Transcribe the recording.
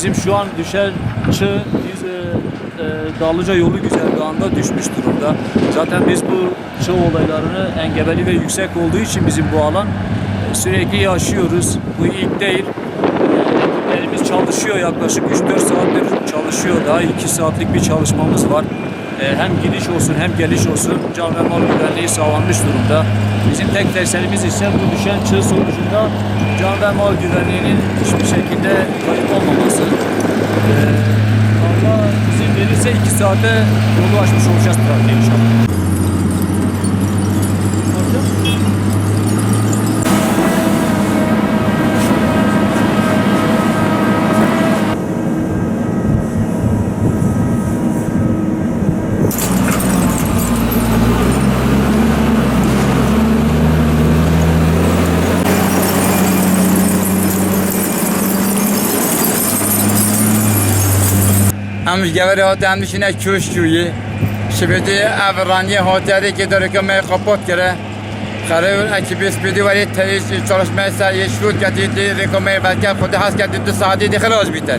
şu an düşen çığ biz, e, e, Dağlıca yolu güzergahında düşmüş durumda. Zaten biz bu çığ olaylarını engebeli ve yüksek olduğu için bizim bu alan e, sürekli yaşıyoruz. Bu ilk değil. E, Ekiplerimiz çalışıyor yaklaşık 3-4 saattir çalışıyor. Daha 2 saatlik bir çalışmamız var. E, Hem gidiş olsun hem geliş olsun can ve mal güvenliği sağlanmış durumda. Bizim tek teselimiz ise bu düşen çığ sonucunda can ve mal güvenliğinin hiçbir şekilde kayıp olmaması. E, Allah izin verirse 2 saate yolu açmış olacağız trafiğe inşallah. هم جوری هات هم میشینه چوش چویی شبیدی اورانی هاتری که داره که می خپوت کرده قرار اکی بیس بیدی ولی تایش çalışmaya سر یه شروط کردید ریکو می بلکه خود هست کردید دو ساعتی دی خلاص بیتر